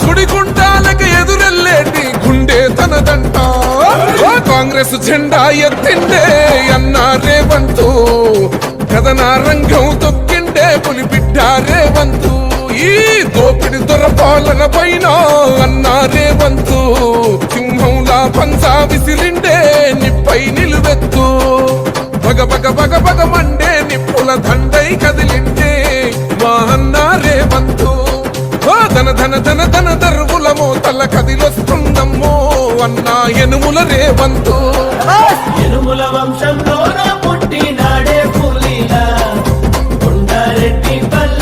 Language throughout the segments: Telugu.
సుడిగుండాలకు ఎదురెళ్ళేటి గుండె తనదంట. కాంగ్రెస్ జెండా ఎత్తిండే అన్న రేవంతు. కథన రంగం తొక్కిండే పులి పులిబిడ్డ రేవంతు. ఈ దోపిడి దొరపాలన పైన అన్న రేవంతు. సింహంలా పంచా విసిరిండే నిప్పై నిలువెత్తు. పగ పగ పగ పగ మండే నిప్పుల దండై కదిలిండే మా అన్న రేవంతు. ధన ధన ధన మోతల కదిలొస్తుందమ్మో అన్న ఎనుముల రేవంతు. ఎనుముల వంశంలోన పుట్టినాడే పులిలా. కొండారెడ్డి పల్లె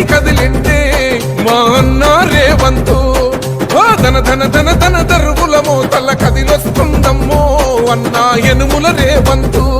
దండై కదిలిండే మా అన్న రేవంతు. ధన ధన ధన ధన దరువులమో తల కదిలొస్తుందమ్మో అన్నా ఎనుముల రేవంతు.